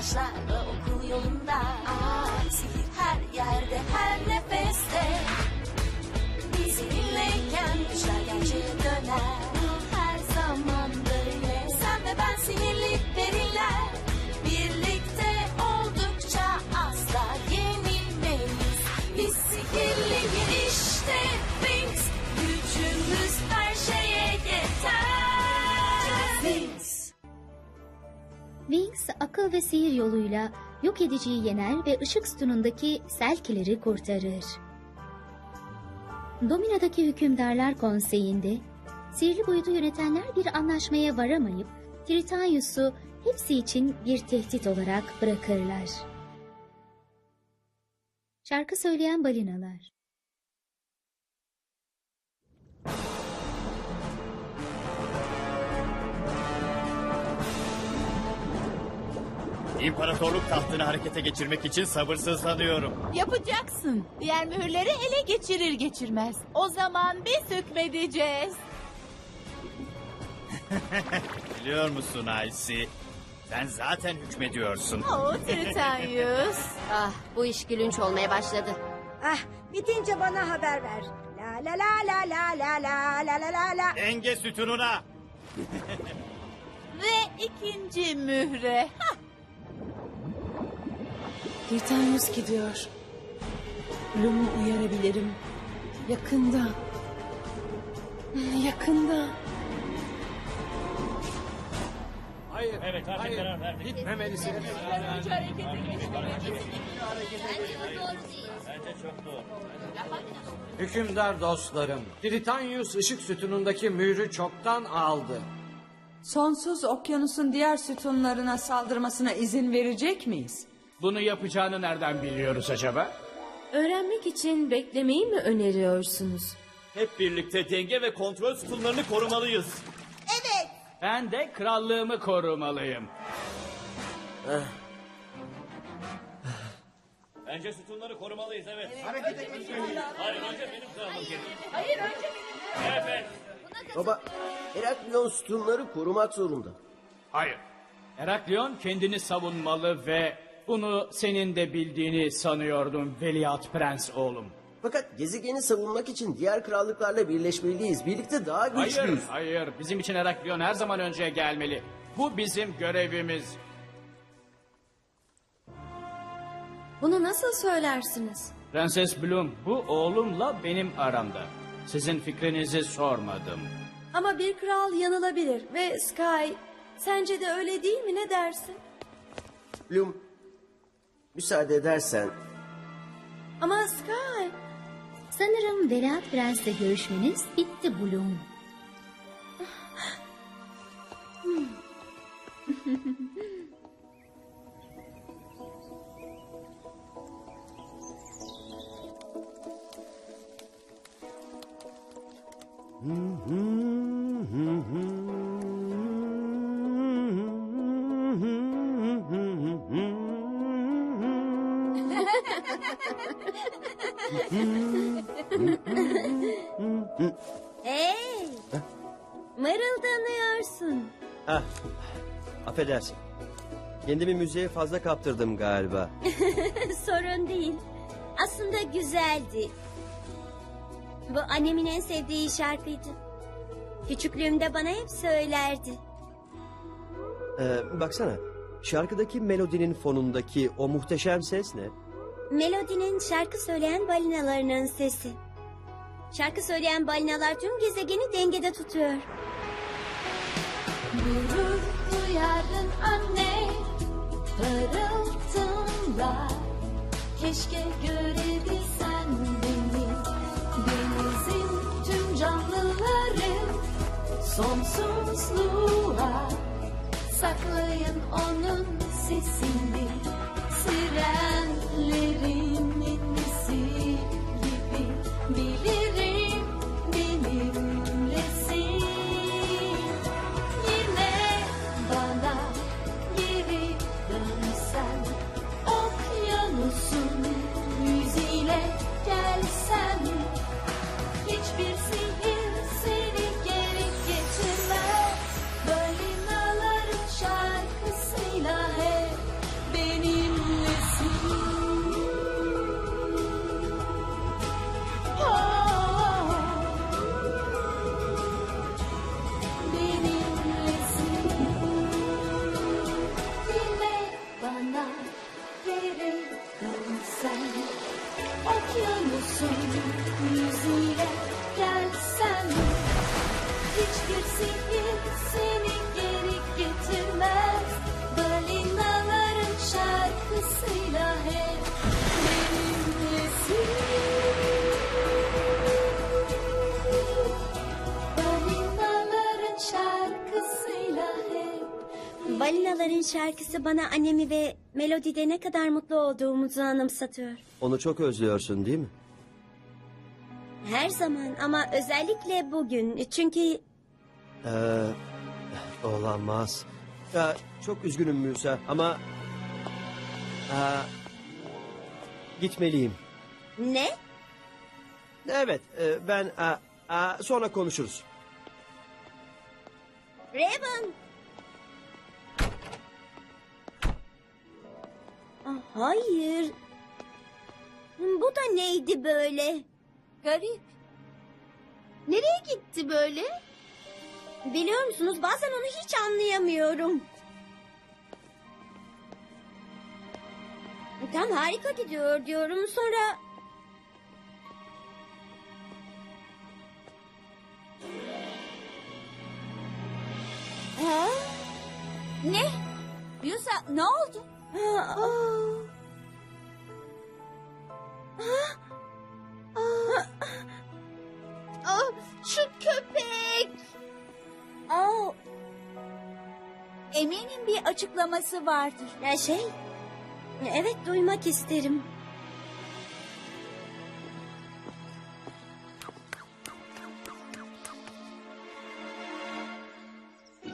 flashlight. Akıl ve sihir yoluyla yok ediciyi yener ve ışık sütunundaki Selkileri kurtarır. Domina'daki hükümdarlar konseyinde sihirli boyutu yönetenler bir anlaşmaya varamayıp Tritanyus'u hepsi için bir tehdit olarak bırakırlar. Şarkı söyleyen balinalar İmparatorluk tahtını harekete geçirmek için sabırsızlanıyorum. Yapacaksın. Diğer mühürleri ele geçirir geçirmez. O zaman biz hükmedeceğiz. Biliyor musun Aysi? Sen zaten hükmediyorsun. Oo Tritanyus. Ah bu iş gülünç olmaya başladı. Ah bitince bana haber ver. La la la la la la la la la la la. Denge sütununa. Ve ikinci mühre. Birden yüz gidiyor. Bloom'u uyarabilirim. Yakında. Yakında. Hayır. Evet, hayır. karar verdik. Gitmemelisin. Evet, Özgürce harekete geçmemelisin. Bence doğru değil. Bence çok doğru. Hükümdar dostlarım, Tritanyus ışık sütunundaki mührü çoktan aldı. Sonsuz okyanusun diğer sütunlarına saldırmasına izin verecek miyiz? Bunu yapacağını nereden biliyoruz acaba? Öğrenmek için beklemeyi mi öneriyorsunuz? Hep birlikte denge ve kontrol sütunlarını korumalıyız. Ben de krallığımı korumalıyım. Bence sütunları korumalıyız evet. Hareket Hayır önce benim krallığım Baba, Heraklion sütunları korumak zorunda. Hayır. Heraklion kendini savunmalı ve bunu senin de bildiğini sanıyordum Veliaht Prens oğlum. Fakat gezegeni savunmak için diğer krallıklarla birleşmeliyiz. Birlikte daha Hayır, güçlüyüz. hayır. Bizim için Heraklion her zaman önce gelmeli. Bu bizim görevimiz. Bunu nasıl söylersiniz? Prenses Bloom, bu oğlumla benim aramda. Sizin fikrinizi sormadım. Ama bir kral yanılabilir ve Sky sence de öyle değil mi ne dersin? Bloom, müsaade edersen Ama Sky Sanırım Veliaht Prens'le görüşmeniz bitti Bloom. Hey mırıldanıyorsun. Ah, affedersin. Kendimi müziğe fazla kaptırdım galiba. Sorun değil. Aslında güzeldi. Bu annemin en sevdiği şarkıydı. Küçüklüğümde bana hep söylerdi. Ee, baksana, şarkıdaki melodinin fonundaki o muhteşem ses ne? Melodinin şarkı söyleyen balinalarının sesi. Şarkı söyleyen balinalar tüm gezegeni dengede tutuyor. Gurur duyardın anne Parıltımla Keşke görebilsen beni Denizin tüm canlıları Sonsuzluğa Saklayın onun sesini trenlerin Balinaların şarkısı bana annemi ve melodide ne kadar mutlu olduğumuzu anımsatıyor. Onu çok özlüyorsun değil mi? Her zaman ama özellikle bugün. Çünkü Ee, olamaz. Ya, çok üzgünüm Musa ama... Aa, gitmeliyim. ne? Evet, e, ben... aa, aa, sonra konuşuruz. Raven. Hayır. Bu da neydi böyle? Garip. Nereye gitti böyle? Biliyor musunuz bazen onu hiç anlayamıyorum. Tam harika gidiyor diyorum sonra... Ha? Ne? Yusa ne oldu? Şu köpek. Aa, Eminim bir açıklaması vardır. ya şey... Evet duymak isterim.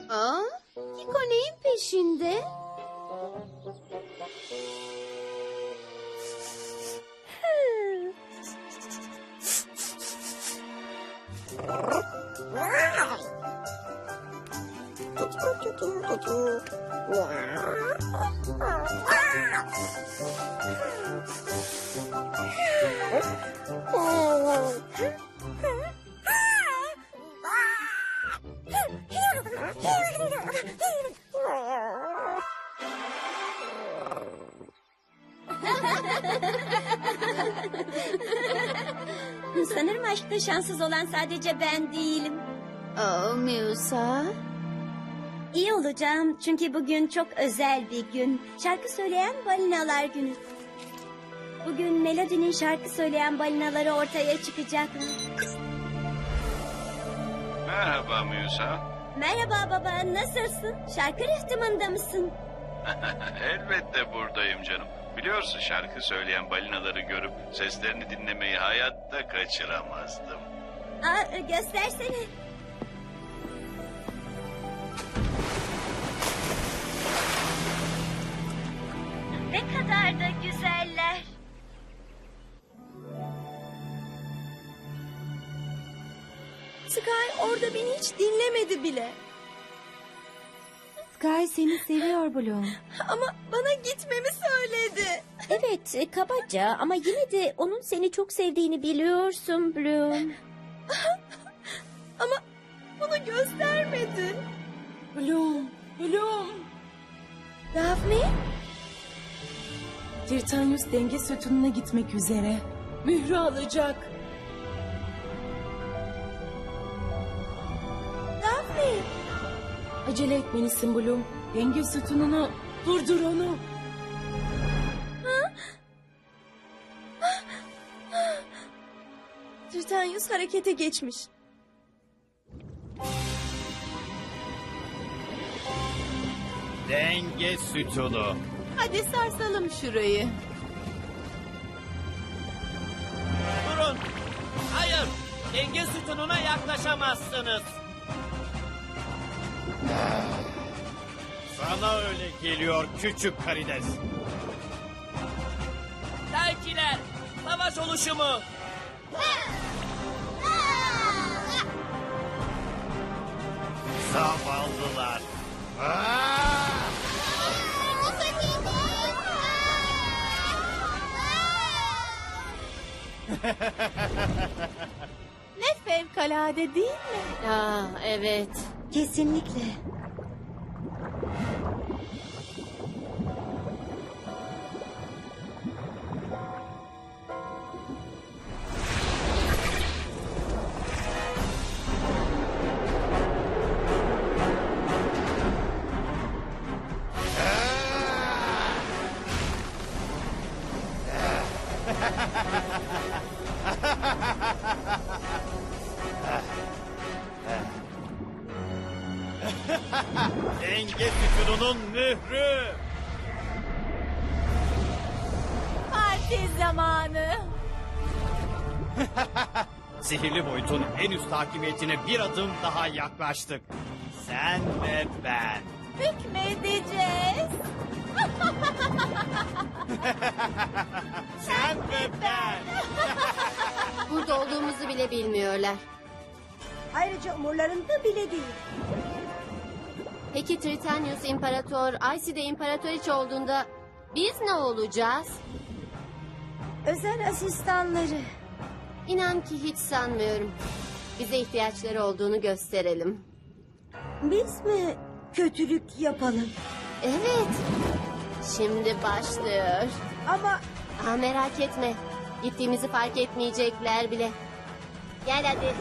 Aa, Kiko neyin peşinde? Sanırım şanssız olan sadece ben değilim. Aa, Musa. İyi olacağım çünkü bugün çok özel bir gün. Şarkı söyleyen balinalar günü. Bugün Melody'nin şarkı söyleyen balinaları ortaya çıkacaklar. Merhaba Musa. Merhaba baba, nasılsın? Şarkı rıhtımında mısın? Elbette buradayım canım. Biliyorsun şarkı söyleyen balinaları görüp seslerini dinlemeyi hayatta kaçıramazdım. Aa, göstersene. Ne kadar da güzeller. Sky orada beni hiç dinlemedi bile. Sky seni seviyor Bloom. Ama bana gitmemi söyledi. Evet, e, kabaca ama yine de onun seni çok sevdiğini biliyorsun Bloom. Ama bunu göstermedi. Bloom, Bloom. Daphne? Tirtanyus denge sütununa gitmek üzere. Mührü alacak. Acele etmelisin Bloom. Denge sütununu durdur onu. Tirtanyus harekete geçmiş. Denge sütunu. Hadi sarsalım şurayı. Durun. Hayır. Denge sütununa yaklaşamazsınız. Sana öyle geliyor küçük karides. Telkiler. Savaş oluşumu. Zavallılar. Ne fevkalade değil mi? Aa, evet. Kesinlikle. Zamanı. Sihirli boyutun en üst hakimiyetine bir adım daha yaklaştık. Sen ve ben. Hükmedeceğiz. Sen ve ben. Burada olduğumuzu bile bilmiyorlar. Ayrıca umurlarında bile değil. Peki Tritanius İmparator, Icy de İmparatoriç olduğunda biz ne olacağız? Özel asistanları. İnan ki hiç sanmıyorum. Bize ihtiyaçları olduğunu gösterelim. Biz mi kötülük yapalım? Evet. Şimdi başlıyor. Ama Aa, merak etme. Gittiğimizi fark etmeyecekler bile. Gel hadi.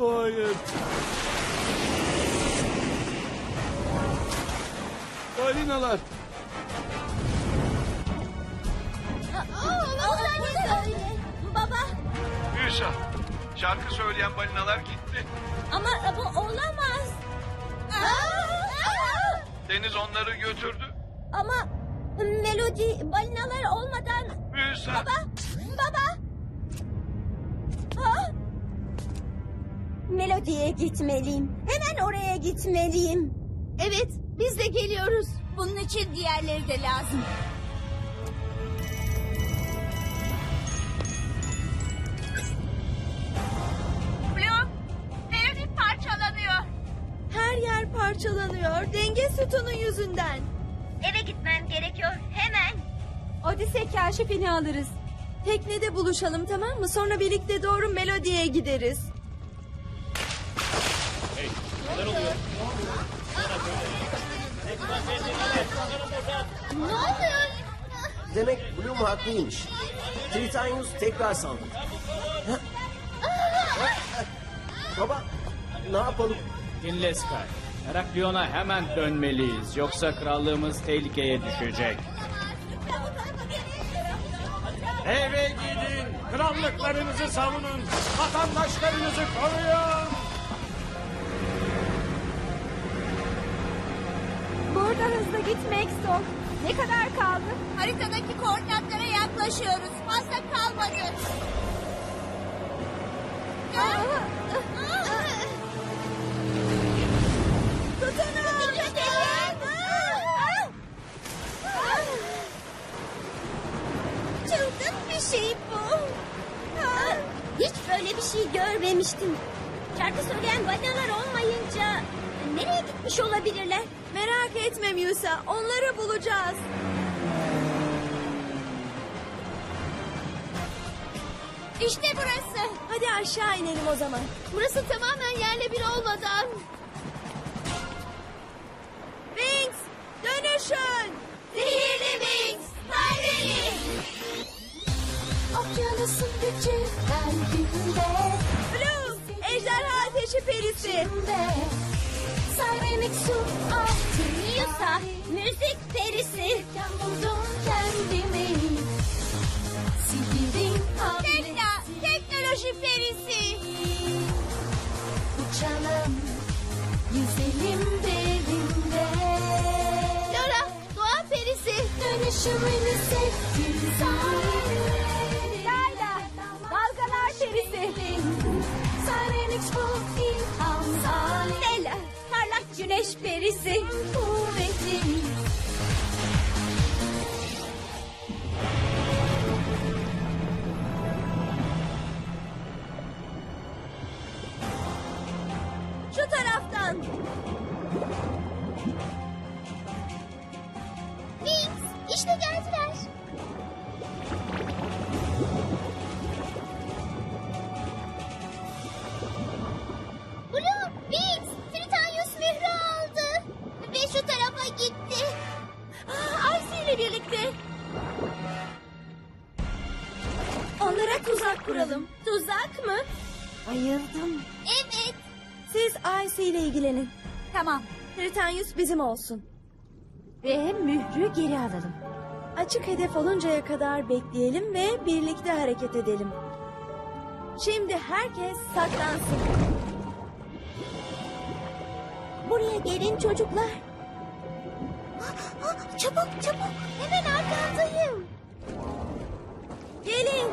Hayır. Balinalar. Söyleyen balinalar gitti. ama bu olamaz. Deniz onları götürdü. Ama melodi balinalar olmadan Musa. Baba! Baba! Ha? Melodiye gitmeliyim. Hemen oraya gitmeliyim. Evet, biz de geliyoruz. Bunun için diğerleri de lazım. Parçalanıyor. Denge sütunu yüzünden. Eve gitmem gerekiyor. Hemen. Odise kaşifini alırız. Teknede buluşalım tamam mı? Sonra birlikte doğru melodiye gideriz. Ne oluyor? Demek Bloom haklıymış. Tritanius tekrar saldırdı. Baba ne yapalım? Dinle Sky. Heraklion'a hemen dönmeliyiz. Yoksa krallığımız tehlikeye düşecek. Eve gidin. Krallıklarınızı savunun. Vatandaşlarınızı koruyun. Burada hızlı gitmek zor. Ne kadar kaldı? Haritadaki koordinatlara yaklaşıyoruz. Fazla kalmadı. Tutunun. Görmemiştim. Şarkı söyleyen balinalar olmayınca nereye gitmiş olabilirler? Merak etme Musa. Onları bulacağız. İşte burası. Hadi aşağı inelim o zaman. Burası tamamen yerle bir olmadan. Wings dönüşün. Sihirli Wings, Hayri. Okyanusun ateşi perisi. Yusa müzik perisi. Tekna, teknoloji perisi. Uçalım Yüzelim derinde Laura, doğa perisi. Dönüşümünü sevdim Layla dalgalar perisi. Sirenik bu parlak güneş perisi kuvvetim. Şu taraftan. Wings işte gel. Tamam. Tritanyus bizim olsun. Ve mührü geri alalım. Açık hedef oluncaya kadar bekleyelim ve birlikte hareket edelim. Şimdi herkes saklansın. Buraya gelin çocuklar. Çabuk çabuk. Hemen arkandayım. Gelin.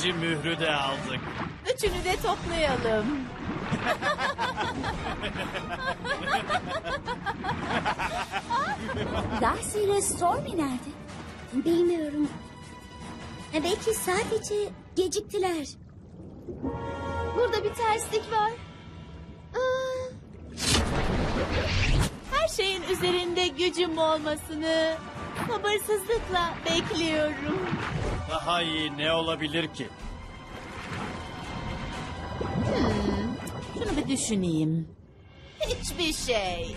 İkinci mührü de aldık. Üçünü de toplayalım. Darcy ile Stormy nerede? Bilmiyorum. Belki sadece geciktiler. Burada bir terslik var. Aa, Her şeyin üzerinde gücüm olmasını sabırsızlıkla bekliyorum. Daha iyi ne olabilir ki? Şunu bir düşüneyim. Hiçbir şey.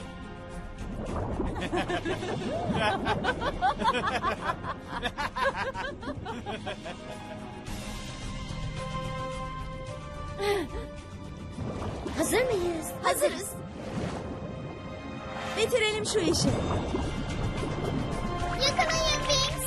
hazır mıyız? Hazırız. Bitirelim şu işi. Yakalayın Wings.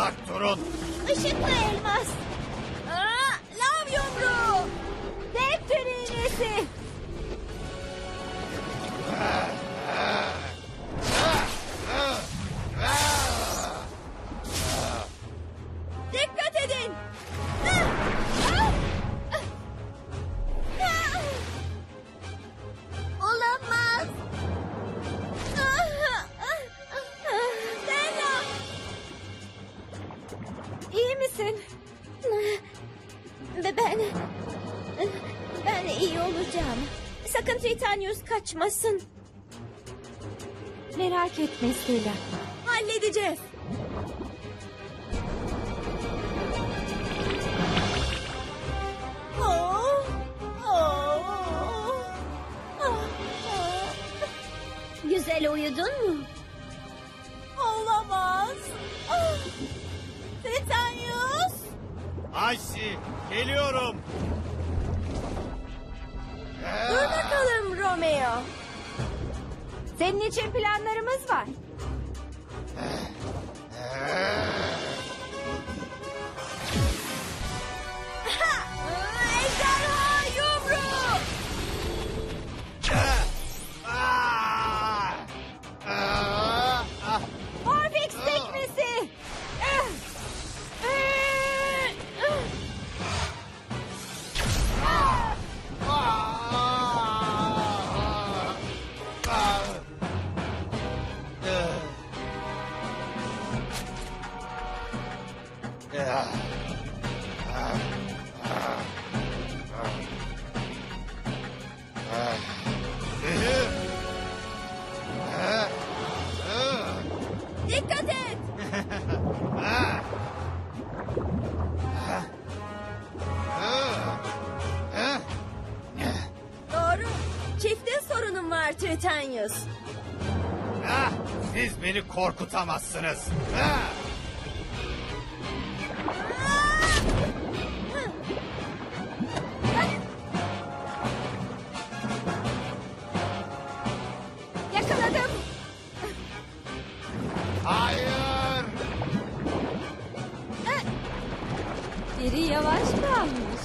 Uzak durun. Işıklı elmas. Aa, lav yumruğu. Neptün iğnesi. Stella. Halledeceğiz. Oh, oh. Güzel uyudun mu? Olamaz. Ah. Titanyus! Aysi geliyorum. Dur bakalım Romeo. Senin için planlarımız var. Tritanyus. Ah! Siz beni korkutamazsınız. Ah! Yakaladım! Hayır! Biri yavaş kalmış.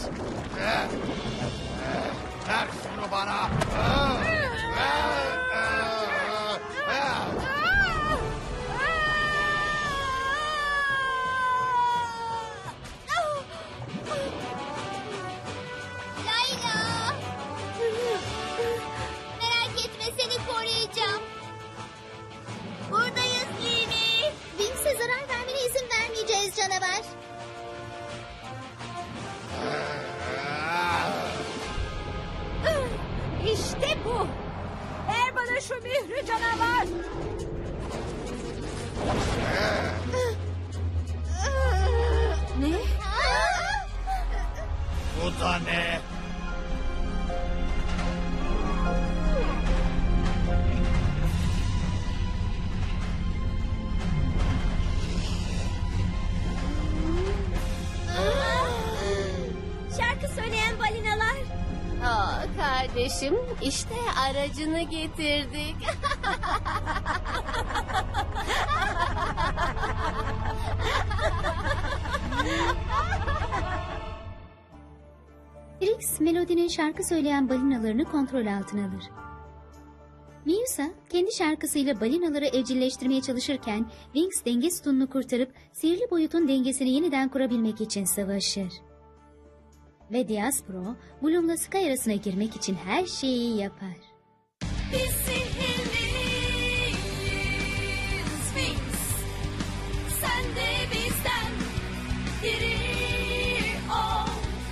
Ver şunu bana. Aa, kardeşim işte aracını getirdik. Trix, Melody'nin şarkı söyleyen balinalarını kontrol altına alır. Miusa, kendi şarkısıyla balinaları evcilleştirmeye çalışırken Wings denge sütununu kurtarıp sihirli boyutun dengesini yeniden kurabilmek için savaşır. Ve Diaspro, Bloom'la Sky arasına girmek için her şeyi yapar. Biz seni